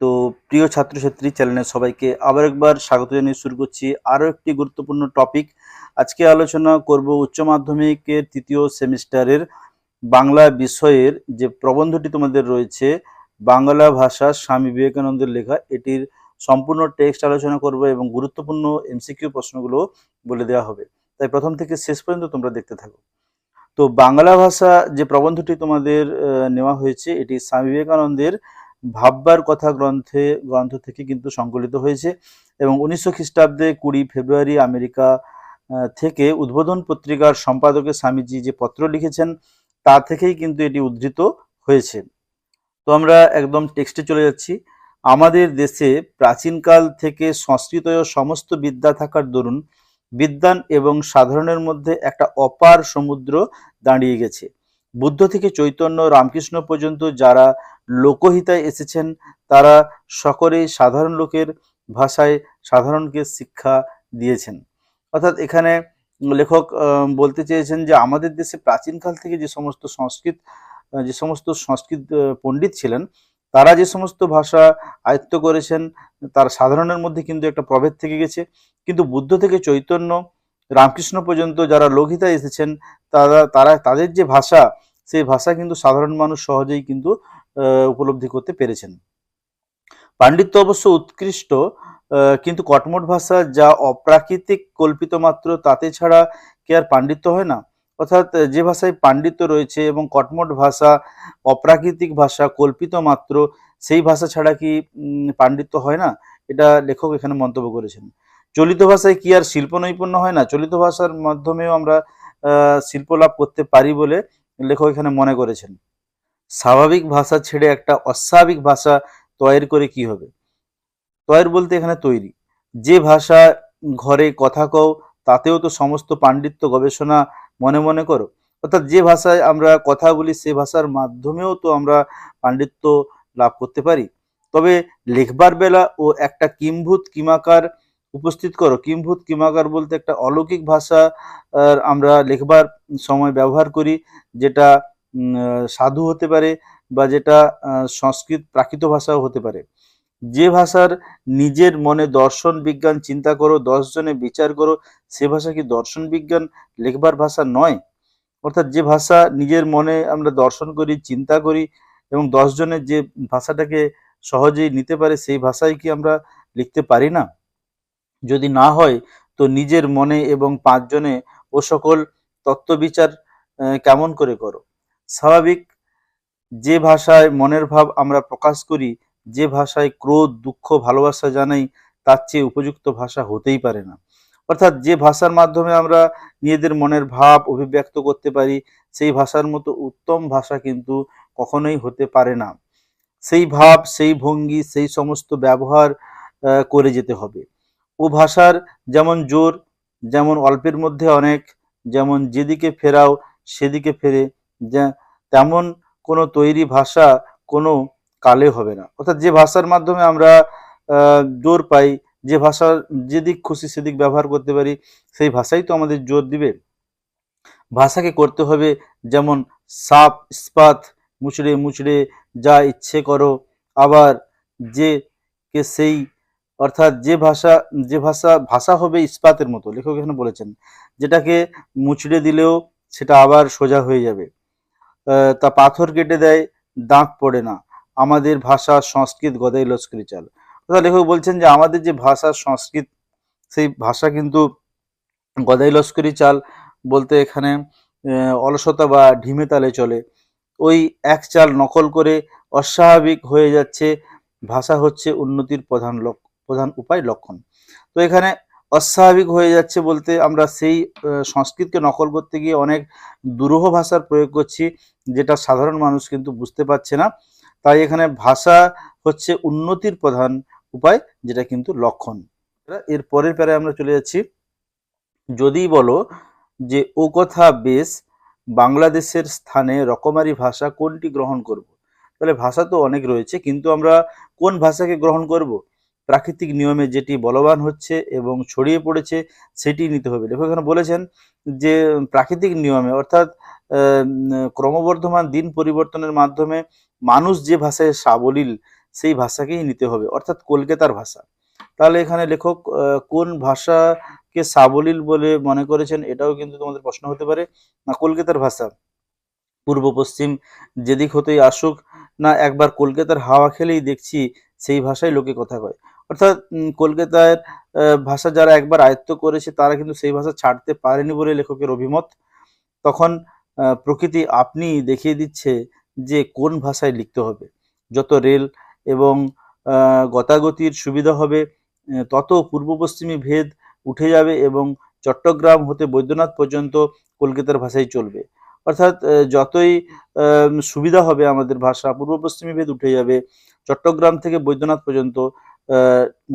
তো প্রিয় ছাত্রছাত্রী চ্যানেলে সবাইকে আবার একবার স্বাগত জানিয়ে শুরু করছি আরও একটি গুরুত্বপূর্ণ টপিক। আজকে আলোচনা করব উচ্চ মাধ্যমিকের তৃতীয় সেমিস্টারের বাংলা বিষয়ের যে প্রবন্ধটি তোমাদের রয়েছে, বাংলা ভাষা স্বামী বিবেকানন্দের লেখা। এটির সম্পূর্ণ টেক্সট আলোচনা করব এবং গুরুত্বপূর্ণ এমসিকিউ প্রশ্নগুলো বলে দেওয়া হবে। তাই প্রথম থেকে শেষ পর্যন্ত তোমরা দেখতে থাকো। তো বাংলা ভাষা যে প্রবন্ধটি তোমাদের নেওয়া হয়েছে, এটি স্বামী বিবেকানন্দের ভাববার কথা গ্রন্থে, গ্রন্থ থেকে কিন্তু সংকলিত হয়েছে এবং উনিশশো খ্রিস্টাব্দে কুড়ি ফেব্রুয়ারি আমেরিকা থেকে উদ্বোধন পত্রিকার সম্পাদকের স্বামীজি যে পত্র লিখেছেন, তা থেকেই কিন্তু এটি উদ্ধৃত হয়েছে। তো আমরা একদম টেক্সটে চলে যাচ্ছি। আমাদের দেশে প্রাচীনকাল থেকে সংস্কৃতয় সমস্ত বিদ্যা থাকার দরুন বিদ্বান এবং সাধারণের মধ্যে একটা অপার সমুদ্র দাঁড়িয়ে গেছে। বুদ্ধ থেকে চৈতন্য রামকৃষ্ণ পর্যন্ত যারা লোকহিতায় এসেছেন, তারা সকলেই সাধারণ লোকের ভাষায় সাধারণকে শিক্ষা দিয়েছেন। অর্থাৎ এখানে লেখক বলতে চেয়েছেন যে আমাদের দেশে প্রাচীনকাল থেকে যে সমস্ত সংস্কৃত যে সমস্ত সংস্কৃত পণ্ডিত ছিলেন, তারা যে সমস্ত ভাষা আয়ত্ত করেছেন, তার সাধারণের মধ্যে কিন্তু একটা প্রভেদ থেকে গেছে। কিন্তু বুদ্ধ থেকে চৈতন্য রামকৃষ্ণ পর্যন্ত যারা লোকহিতায় এসেছেন, তারা তারা, তাদের যে ভাষা সেই ভাষা কিন্তু সাধারণ মানুষ সহজেই কিন্তু উপলব্ধি করতে পেরেছেন। পাণ্ডিত্য অবশ্য উৎকৃষ্ট কিন্তু কটমট ভাষা যা অপ্রাকৃতিক কল্পিত মাত্র তাতে ছাড়া কি আর পাণ্ডিত্য হয় না? অর্থাৎ যে ভাষায় পাণ্ডিত্য রয়েছে এবং কটমট ভাষা অপ্রাকৃতিক ভাষা কল্পিত মাত্র, সেই ভাষা ছাড়া কি পাণ্ডিত্য হয় না? এটা লেখক এখানে মন্তব্য করেছেন। চলিত ভাষায় কি আর শিল্প নৈপুণ্য হয় না? চলিত ভাষার মাধ্যমেও আমরা শিল্প লাভ করতে পারি বলে লেখক এখানে মনে করেছেন। স্বাভাবিক ভাষা ছেড়ে একটা অস্বাভাবিক ভাষা তৈরি করে কি হবে? তয়ের বলতে এখানে তৈরি। যে ভাষা ঘরে কথা কও, তাতেও তো সমস্ত পাণ্ডিত্য গবেষণা মনে মনে করো। অর্থাৎ যে ভাষায় আমরা কথা বলি, সে ভাষার মাধ্যমেও তো আমরা পাণ্ডিত্য লাভ করতে পারি। তবে লেখবার বেলা ও একটা কিম্ভূত, কিমাকার উপস্থিত করো। কিম্ভূত কিমাকার বলতে একটা অলৌকিক ভাষা আমরা লেখবার সময় ব্যবহার করি, যেটা সাধু হতে পারে বা যেটা সংস্কৃত প্রাকৃত ভাষাও হতে পারে। যে ভাষার নিজের মনে দর্শন, বিজ্ঞান চিন্তা করো দশজনে বিচার করো, সে ভাষা কি দর্শন, বিজ্ঞান লেখবার ভাষা নয়? অর্থাৎ যে ভাষা নিজের মনে আমরা দর্শন করি, চিন্তা করি এবং দশ জনের যে ভাষাটাকে সহজেই নিতে পারে, সেই ভাষায় কি আমরা লিখতে পারি না? যদি না হয়, তো নিজের মনে এবং পাঁচজনে ও সকল তত্ত্ববিচার কেমন করে করো? স্বাভাবিক, যে ভাষায় মনের ভাব আমরা প্রকাশ করি, যে ভাষায় ক্রোধ, দুঃখ, ভালোবাসা জানাই, তার চেয়ে উপযুক্ত ভাষা হতেই পারে না। অর্থাৎ যে ভাষার মাধ্যমে আমরা নিজেদের মনের ভাব অভিব্যক্ত করতে পারি, সেই ভাষার মতো উত্তম ভাষা কিন্তু কখনোই হতে পারে না। সেই ভাব, সেই ভঙ্গি, সেই সমস্ত ব্যবহার করে যেতে হবে। ও ভাষার যেমন জোর, যেমন অল্পের মধ্যে অনেক, যেমন যেদিকে ফেরাও সেদিকে ফেরে তেমন কোনো তৈরি ভাষা কোনো কালে হবে না। অর্থাৎ যে ভাষার মাধ্যমে আমরা জোর পাই, যে ভাষা যেদিক খুশি সেদিক ব্যবহার করতে পারি, সেই ভাষাই তো আমাদের জোর দিবে। ভাষাকে করতে হবে যেমন সাপ, ইস্পাত, মুচড়ে মুচড়ে, যা ইচ্ছে করো, আবার যে কে সেই অর্থাৎ যে ভাষা যে ভাষা ভাষা হবে ইস্পাতের মতো, লেখক এখানে বলেছেন। যেটাকে মুচড়ে দিলেও সেটা আবার সোজা হয়ে যাবে। তা পাথর কেটে দেয়, দাঁত পড়ে না। আমাদের ভাষা সংস্কৃত গদাই লস্করি চাল। অর্থাৎ লেখক বলছেন যে আমাদের যে ভাষা সংস্কৃত, সেই ভাষা কিন্তু গদাই লস্করি চাল বলতে এখানে অলসতা বা ঢিমে তালে চলে। ওই এক চাল নকল করে অস্বাভাবিক হয়ে যাচ্ছে। ভাষা হচ্ছে উন্নতির প্রধান লক্ষ্য। প্রধান উপায় লক্ষণ। তো এখানে অস্বাভাবিক হয়ে যাচ্ছে বলতে আমরা সেই সংস্কৃতকে নকল করতে গিয়ে অনেক দুরূহ ভাষার প্রয়োগ করছি, যেটা সাধারণ মানুষ কিন্তু বুঝতে পারছে না। তাই এখানে ভাষা হচ্ছে উন্নতির প্রধান উপায়, যেটা কিন্তু লক্ষণ। এর পরের প্যারায় আমরা চলে যাচ্ছি। যদি বলো যে ও কথা বেশ বাংলাদেশের স্থানে রকমারি ভাষা কোনটি গ্রহণ করব? তাহলে ভাষা তো অনেক রয়েছে, কিন্তু আমরা কোন ভাষাকে গ্রহণ করব? প্রাকৃতিক নিয়মে যেটি বলবান হচ্ছে এবং ছড়িয়ে পড়েছে, সেটি নিতে হবে। লেখক এখানে বলেছেন যে, প্রাকৃতিক নিয়মে অর্থাৎ ক্রমবর্ধমান দিন পরিবর্তনের মাধ্যমে মানুষ যে ভাষায় সাবলীল, সেই ভাষাকেই নিতে হবে, অর্থাৎ কলকাতার ভাষা। তাহলে এখানে লেখক কোন ভাষাকে সাবলীল বলে মনে করেছেন, এটাও কিন্তু তোমাদের প্রশ্ন হতে পারে। না, কলকাতার ভাষা, পূর্ব, পশ্চিম, যেদিক হতেই আসুক, না একবার কলকাতার হাওয়া খেলেই দেখছি সেই ভাষায় লোকে কথা কয়। অর্থাৎ কলকাতার ভাষা যারা একবার আয়ত্ত করেছে, তারা কিন্তু সেই ভাষা ছাড়তে পারেনি বলে লেখকের অভিমত। তখন প্রকৃতি আপনি দেখিয়ে দিচ্ছে যে কোন ভাষায় লিখতে হবে। যত রেল এবং গতাগতির সুবিধা হবে তত পূর্ব পশ্চিমী ভেদ উঠে যাবে এবং চট্টগ্রাম হতে বৈদ্যনাথ পর্যন্ত কলকাতার ভাষাই চলবে। অর্থাৎ যতই সুবিধা হবে আমাদের ভাষা, পূর্ব পশ্চিমী ভেদ উঠে যাবে, চট্টগ্রাম থেকে বৈদ্যনাথ পর্যন্ত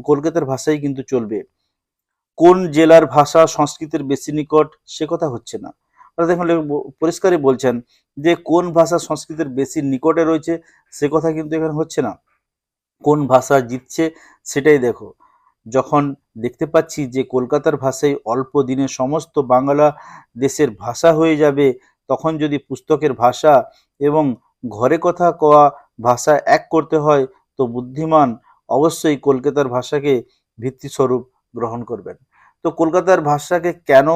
কলকাতার ভাষাই কিন্তু চলবে। কোন জেলার ভাষা সংস্কৃতের বেশি নিকট, সে কথা হচ্ছে না। দেখুন পরিষ্কারই বলছেন যে, কোন ভাষা সংস্কৃতের বেশি নিকটে রয়েছে, সে কথা কিন্তু এখানে হচ্ছে না। কোন ভাষা জিতছে, সেটাই দেখো। যখন দেখতে পাচ্ছি যে, কলকাতার ভাষায় অল্প দিনে সমস্ত বাংলা দেশের ভাষা হয়ে যাবে, তখন যদি পুস্তকের ভাষা এবং ঘরে কথা কওয়া ভাষা এক করতে হয়, তো বুদ্ধিমান অবশ্যই কলকাতার ভাষাকে ভিত্তিস্বরূপ গ্রহণ করবেন। তো কলকাতার ভাষাকে কেন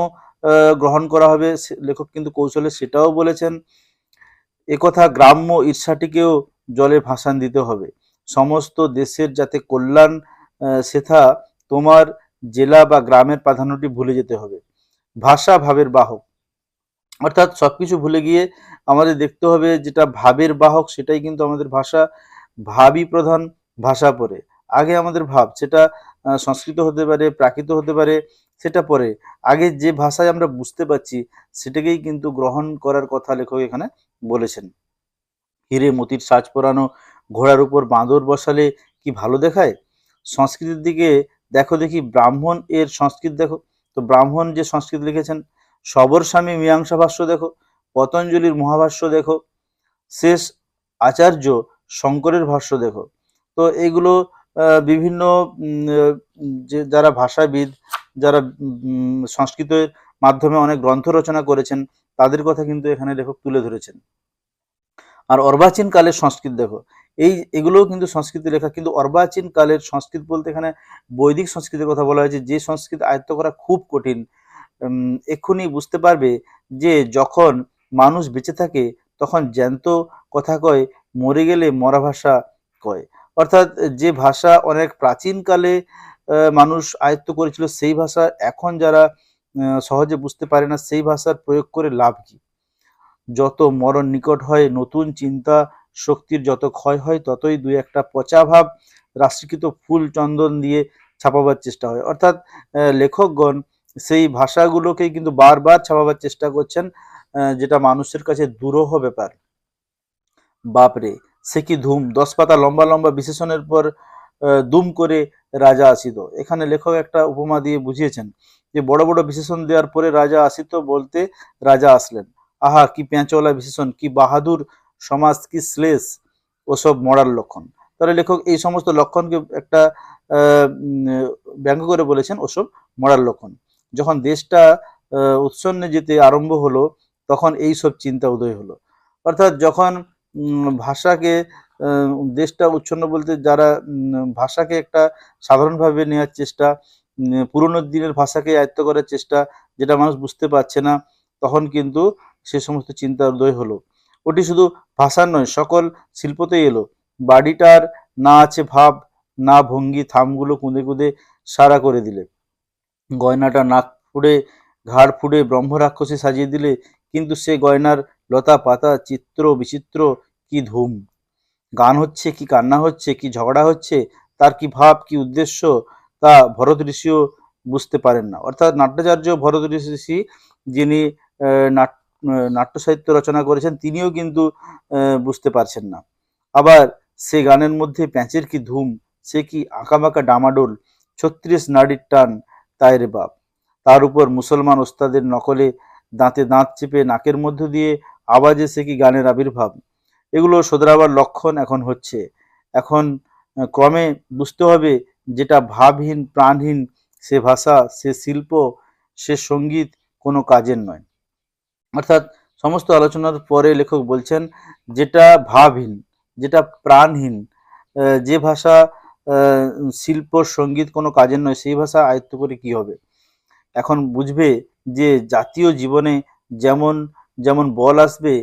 গ্রহণ করা হবে লেখক কিন্তু কৌশলে সেটাও বলেছেন একথা গ্রাম্য ঈর্ষাটিকেও জলে ভাসান দিতে হবে। সমস্ত দেশের যাতে কল্যাণ সেথা তোমার জেলা বা গ্রামের প্রাধান্যটি ভুলে যেতে হবে। ভাষা ভাবের বাহক। অর্থাৎ সবকিছু ভুলে গিয়ে আমাদের দেখতে হবে যেটা ভাবের বাহক সেটাই কিন্তু আমাদের ভাষা। ভাবই প্রধান ভাষা পরে আগে আমাদের ভাব, সেটা সংস্কৃত হতে পারে, প্রাকৃত হতে পারে, সেটা পরে আগে যে ভাষায় আমরা বুঝতে পারছি, সেটাকেই কিন্তু গ্রহণ করার কথা লেখক এখানে বলেছেন। হিরে মতির সাজ পরানো, ঘোড়ার উপর বাঁদর বসালে কি ভালো দেখায়? সংস্কৃতির দিকে দেখো দেখি ব্রাহ্মণ এর সংস্কৃত দেখো। তো ব্রাহ্মণ যে সংস্কৃত লিখেছেন, সবর স্বামী মীমাংসা ভাষ্য দেখো, পতঞ্জলির মহাভাষ্য দেখো, শেষ আচার্য শঙ্করের ভাষ্য দেখো। তো এগুলো বিভিন্ন যে যারা ভাষাবিদ, যারা সংস্কৃতের মাধ্যমে অনেক গ্রন্থ রচনা করেছেন, তাদের কথা কিন্তু এখানে লেখক তুলে ধরেছেন। আর অর্বাচীন কালের সংস্কৃত দেখো, এই, এগুলোও কিন্তু সংস্কৃতে লেখা, কিন্তু অর্বাচীন কালের সংস্কৃত বলতে এখানে বৈদিক সংস্কৃতের কথা বলা হয়েছে, যে সংস্কৃত আয়ত্ত করা খুব কঠিন। এক্ষুনি বুঝতে পারবে যে যখন মানুষ বেঁচে থাকে, তখন জ্যান্ত কথা কয়, মরে গেলে মরা ভাষা কয়। অর্থাৎ যে ভাষা অনেক প্রাচীনকালে মানুষ আয়ত্ত করেছিল, সেই ভাষা এখন যারা সহজে বুঝতে পারে না, সেই ভাষার প্রয়োগ করে লাভ কি? যত মরণ নিকট হয়, নতুন চিন্তা শক্তির যত ক্ষয় হয়, ততই দুই একটা পচা ভাব, রাষ্ট্রীকৃত ফুল চন্দন দিয়ে ছাপাবার চেষ্টা হয়। অর্থাৎ লেখকগণ সেই ভাষাগুলোকেই কিন্তু বারবার ছাপাবার চেষ্টা করছেন যেটা মানুষের কাছে দুরহ ব্যাপার। বাপরে! সে কি ধুম, দশ পাতা লম্বা লম্বা বিশেষণের পর দুম করে রাজা আসিত। এখানে লেখক একটা উপমা দিয়ে বুঝিয়েছেন যে, বড় বড় বিশেষণ দেওয়ার পরে রাজা আসিত বলতে রাজা আসলেন। আহা, কি পেঁচওয়ালা বিশেষণ, কি বাহাদুর সমাজ, কি শ্লেষ, ওসব মরার লক্ষণ। তাহলে লেখক এই সমস্ত লক্ষণকে একটা ব্যঙ্গ করে বলেছেন, ওসব মরার লক্ষণ। যখন দেশটা উৎসন্নে যেতে আরম্ভ হলো, তখন এই সব চিন্তা উদয় হলো। অর্থাৎ যখন ভাষাকে দেশটা উচ্ছন্ন বলতে যারা ভাষাকে একটা সাধারণভাবে নেওয়ার চেষ্টা পুরোনো দিনের ভাষাকে আয়ত্ত করার চেষ্টা যেটা মানুষ বুঝতে পারছে না, তখন কিন্তু সে সমস্ত চিন্তা উদয় হলো। ওটি শুধু ভাষার নয়, সকল শিল্পতেই এলো। বাড়িটার না আছে ভাব, না ভঙ্গি, থামগুলো কুঁদে কুঁদে সারা করে দিলে। গয়নাটা নাক ফুড়ে, ঘাড় ফুড়ে ব্রহ্ম রাক্ষসী সাজিয়ে দিলে, কিন্তু সে গয়নার লতা পাতা চিত্র বিচিত্র কি ধুম? গান হচ্ছে কি কান্না হচ্ছে? কি ঝগড়া হচ্ছে? তার কি ভাব, কি উদ্দেশ্য? তা ভরত ঋষিও বুঝতে পারেন না। অর্থাৎ নাট্যাচার্য ভরত ঋষি যিনি নাট- নাট্য সাহিত্য রচনা করেছেন, তিনিও কিন্তু বুঝতে পারছেন না। আবার সে গানের মধ্যে প্যাঁচের কি ধুম? সে কি আঁকাবাঁকা ডামাডোল? ছত্রিশ নাড়ির টান, তাই বাপ। তার উপর মুসলমান ওস্তাদের নকলে দাঁতে দাঁত চেপে নাকের মধ্য দিয়ে আওয়াজে সে কি গানের আবির্ভাব? এগুলো শোধরাবার লক্ষণ এখন হচ্ছে। এখন ক্রমে বুঝতে হবে যেটা ভাবহীন, প্রাণহীন, সে ভাষা, সে শিল্প, সে সংগীত কোনো কাজের নয়। অর্থাৎ সমস্ত আলোচনার পরে লেখক বলছেন, যেটা ভাবহীন, যেটা প্রাণহীন যে ভাষা শিল্প, সংগীত কোনো কাজের নয়, সেই ভাষা আয়ত্ত করে কি হবে? এখন বুঝবে যে জাতীয় জীবনে যেমন যেমন বল আসবে,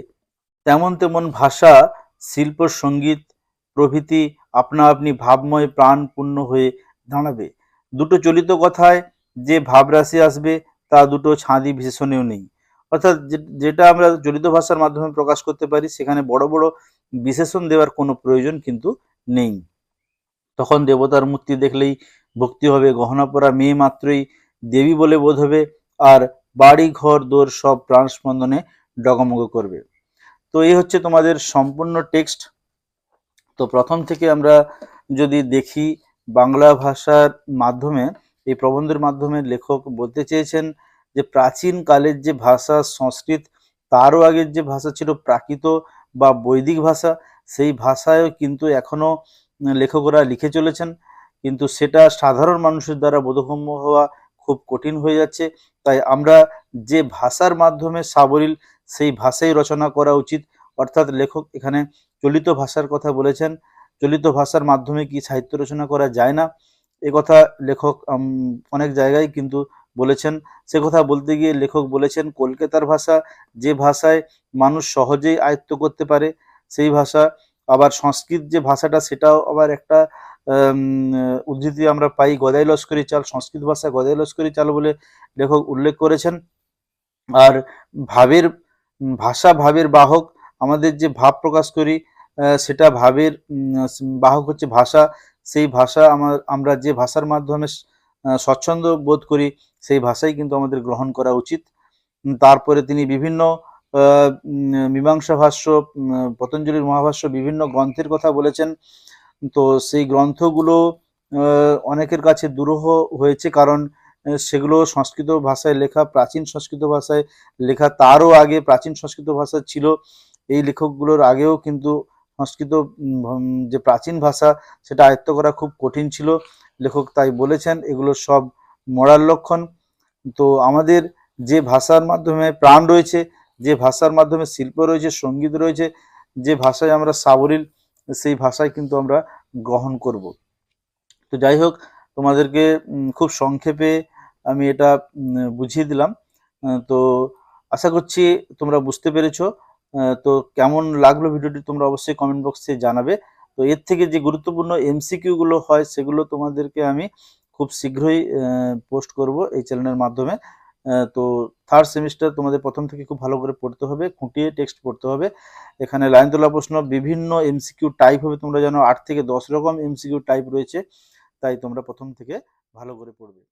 তেমন তেমন ভাষা, শিল্প, সংগীত, প্রভৃতি আপনা আপনি ভাবময়, প্রাণপূর্ণ হয়ে দাঁড়াবে। দুটো চলিত কথায় যে ভাবরাশি আসবে, তা দুটো ছাঁদি বিশেষণেও নেই। অর্থাৎ যেটা আমরা চলিত ভাষার মাধ্যমে প্রকাশ করতে পারি, সেখানে বড় বড় বিশেষণ দেওয়ার কোনো প্রয়োজন কিন্তু নেই। তখন দেবতার মূর্তি দেখলেই ভক্তি হবে, গহনা পরা মেয়ে মাত্রই দেবী বলে বোধ হবে, আর বাড়ি ঘর দোর সব প্রাণ স্পন্দনে ডগমগ করবে। তো এই হচ্ছে তোমাদের সম্পূর্ণ টেক্সট। তো প্রথম থেকে আমরা যদি দেখি, বাংলা ভাষার মাধ্যমে, এই প্রবন্ধের মাধ্যমে লেখক বলতে চেয়েছেন যে, প্রাচীন কালের যে ভাষা, সংস্কৃত, তারও আগের যে ভাষা ছিল প্রাকৃত বা বৈদিক ভাষা, সেই ভাষায়ও কিন্তু এখনও লেখকরা লিখে চলেছেন। কিন্তু সেটা সাধারণ মানুষের দ্বারা বোধগম্য হওয়া খুব কঠিন হয়ে যাচ্ছে। তাই আমরা যে ভাষার মাধ্যমে সাবলীল সেই ভাষাই রচনা করা উচিত। অর্থাৎ লেখক এখানে চলিত ভাষার কথা বলেছেন। চলিত ভাষার মাধ্যমে কি সাহিত্য রচনা করা যায় না? এ কথা লেখক অনেক জায়গায় কিন্তু বলেছেন। সে কথা বলতে গিয়ে লেখক বলেছেন, কলকাতার ভাষা যে ভাষায় মানুষ সহজেই আয়ত্ত করতে পারে, সেই ভাষা আবার সংস্কৃত যে ভাষাটা, সেটাও আবার একটা উদ্ধৃতি আমরা পাই গদাই লস্করি চাল, সংস্কৃত ভাষা গদাই লস্করি চাল বলে লেখক উল্লেখ করেছেন। আর ভাবের ভাষা ভাবের বাহক, আমাদের যে ভাব প্রকাশ করি সেটা ভাবের বাহক হচ্ছে ভাষা। সেই ভাষা আমার, আমরা যে ভাষার মাধ্যমে স্বচ্ছন্দ বোধ করি, সেই ভাষাই কিন্তু আমাদের গ্রহণ করা উচিত। তারপরে তিনি বিভিন্ন মীমাংসা ভাষ্য পতঞ্জলির মহাভাষ্য বিভিন্ন গ্রন্থের কথা বলেছেন। তো সেই গ্রন্থগুলো অনেকের কাছে দুরূহ হয়েছে কারণ সেগুলো সংস্কৃত ভাষায় লেখা, প্রাচীন সংস্কৃত ভাষায় লেখা তারও আগে প্রাচীন সংস্কৃত ভাষা ছিল। এই লেখকগুলোর আগেও কিন্তু সংস্কৃত যে প্রাচীন ভাষা সেটা আয়ত্ত করা খুব কঠিন ছিল। লেখক তাই বলেছেন, এগুলো সব মরার লক্ষণ। তো আমাদের যে ভাষার মাধ্যমে প্রাণ রয়েছে, যে ভাষার মাধ্যমে শিল্প রয়েছে, সংগীত রয়েছে, যে ভাষায় আমরা সাবলীল সেই ভাষায় কিন্তু আমরা গ্রহণ করব। তো যাই হোক, তোমাদেরকে খুব সংক্ষেপে আমি এটা বুঝিয়ে দিলাম। তো আশা করছি তোমরা বুঝতে পেরেছ। তো কেমন লাগল ভিডিওটি তোমরা অবশ্যই কমেন্ট বক্সে জানাবে। তো এর থেকে যে গুরুত্বপূর্ণ এমসিকিউ গুলো হয়, সেগুলো তোমাদেরকে আমি খুব শীঘ্রই পোস্ট করব এই চ্যানেলের মাধ্যমে। তো থার্ড সেমিস্টার তোমাদের প্রথম থেকে খুব ভালো করে পড়তে হবে, খুঁটিয়ে টেক্সট পড়তে হবে। এখানে লাইন তোলা প্রশ্ন, বিভিন্ন এমসিকিউ টাইপ হবে, তোমরা জানো আট থেকে দশ রকম এমসিকিউ টাইপ রয়েছে, তাই তোমরা প্রথম থেকে ভালো করে পড়বে।